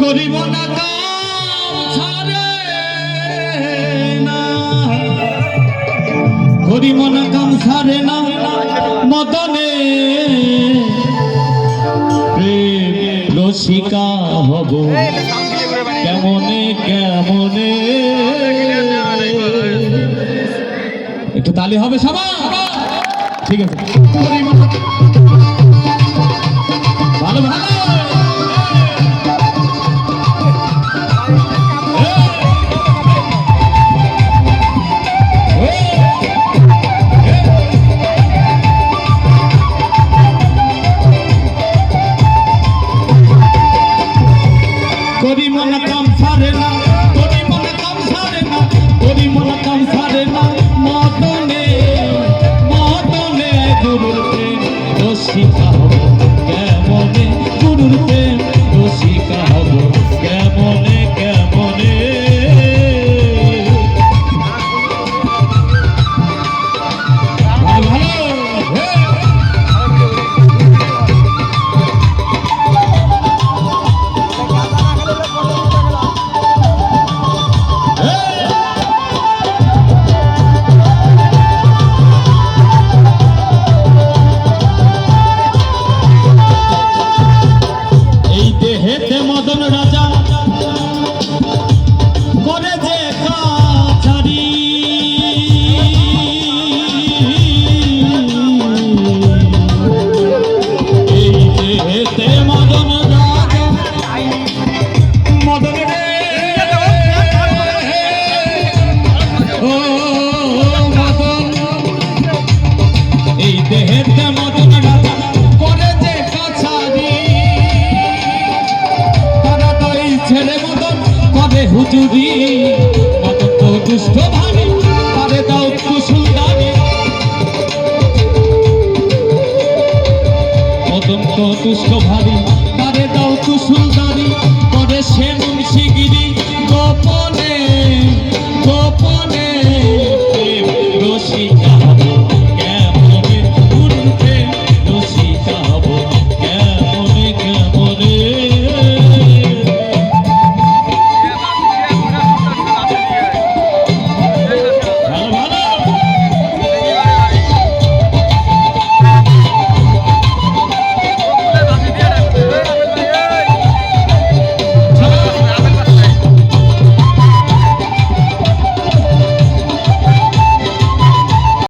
করিব না করিব না। কাম ছাড়ে না মদনে। রসিকা হব। কেমনে কেমনে? একটু তালি হবে সবাই ঠিক আছে। রসিকা হব কেমনে গুরুর দেহেতে মদন মদন রে। ও মদন। এই দেহেতে মদন রাজা করে যে কাছারি। তারা তো ছেলে মদন করে হুজুরি। মদন তো দুষ্ট ভারী দুষ্ট ভারী তারে দাও সে মুন্সিগিরি